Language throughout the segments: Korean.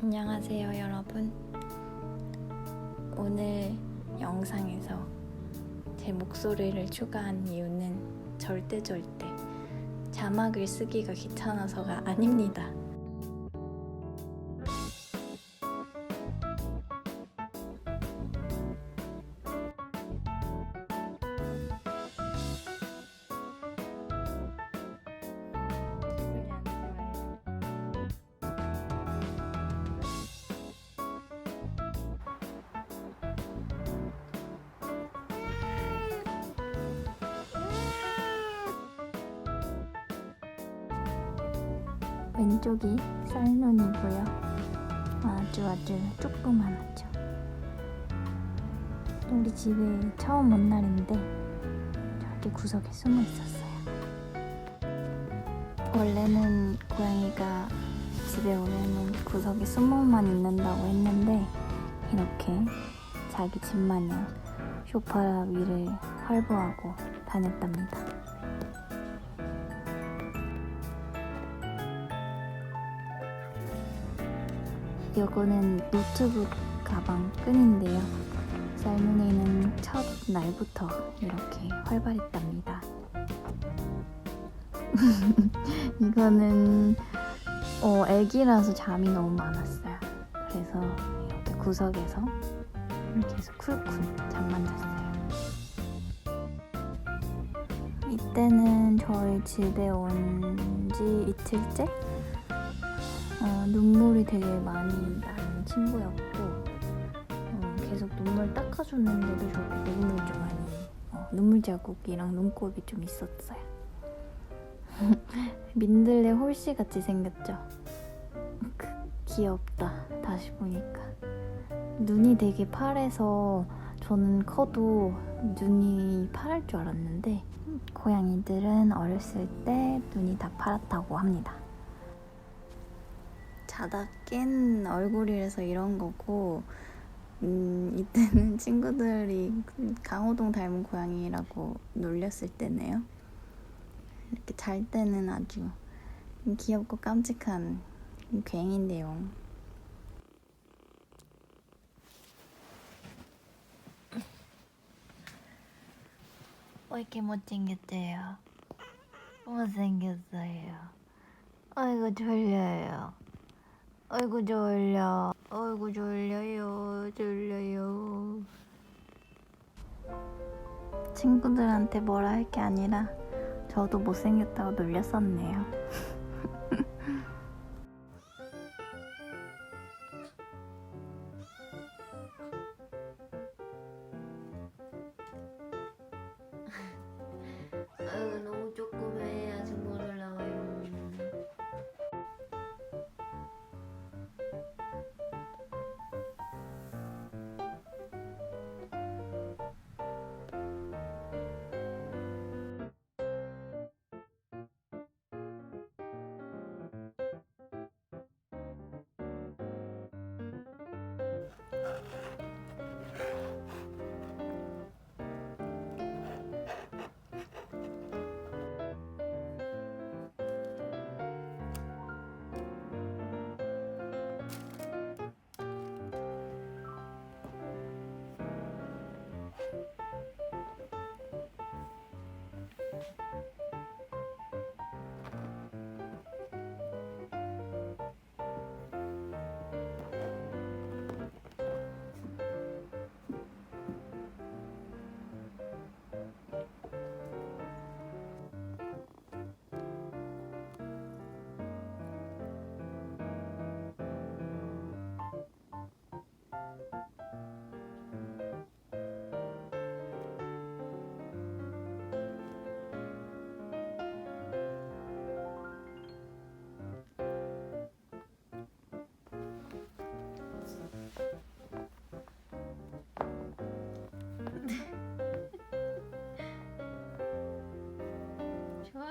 안녕하세요, 여러분. 오늘 영상에서 제 목소리를 추가한 이유는 절대 절대 자막을 쓰기가 귀찮아서가 아닙니다. 왼쪽이 쌀눈이고요. 아주 아주 조그만하죠. 우리 집에 처음 온 날인데 저기 구석에 숨어 있었어요. 원래는 고양이가 집에 오면은 구석에 숨어만 있는다고 했는데 이렇게 자기 집 마냥 소파 위를 활보하고 다녔답니다. 요거는 노트북 가방 끈인데요. 쌀문이는 첫 날부터 이렇게 활발했답니다. 이거는 어, 애기라서 잠이 너무 많았어요. 그래서 이렇게 구석에서 계속 쿨쿨 잠만 잤어요. 이때는 저희 집에 온 지 이틀째? 어, 눈물이 되게 많이 나는 친구였고 어, 계속 눈물 닦아줬는데도 저렇게 눈물 좀 많이 어, 눈물 자국이랑 눈곱이 좀 있었어요. 민들레 홀씨 같이 생겼죠? 그, 귀엽다. 다시 보니까 눈이 되게 파래서 저는 커도 눈이 파랄 줄 알았는데 고양이들은 어렸을 때 눈이 다 파랗다고 합니다. 자다 깬 얼굴이라서 이런 거고 음, 이때는 친구들이 강호동 닮은 고양이라고 놀렸을 때네요. 이렇게 잘 때는 아주 귀엽고 깜찍한 괭인데요. 왜 이렇게 못생겼대요? 못생겼어요. 아이고 졸려요. 아이고 졸려. 아이고 졸려요. 졸려요. 친구들한테 뭐라 할 게 아니라 저도 못생겼다고 놀렸었네요.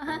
啊哈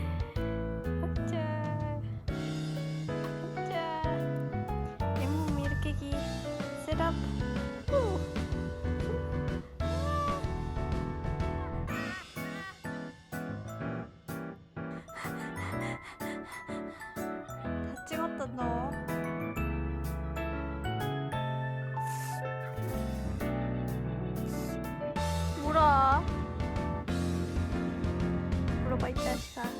arkadaşlar.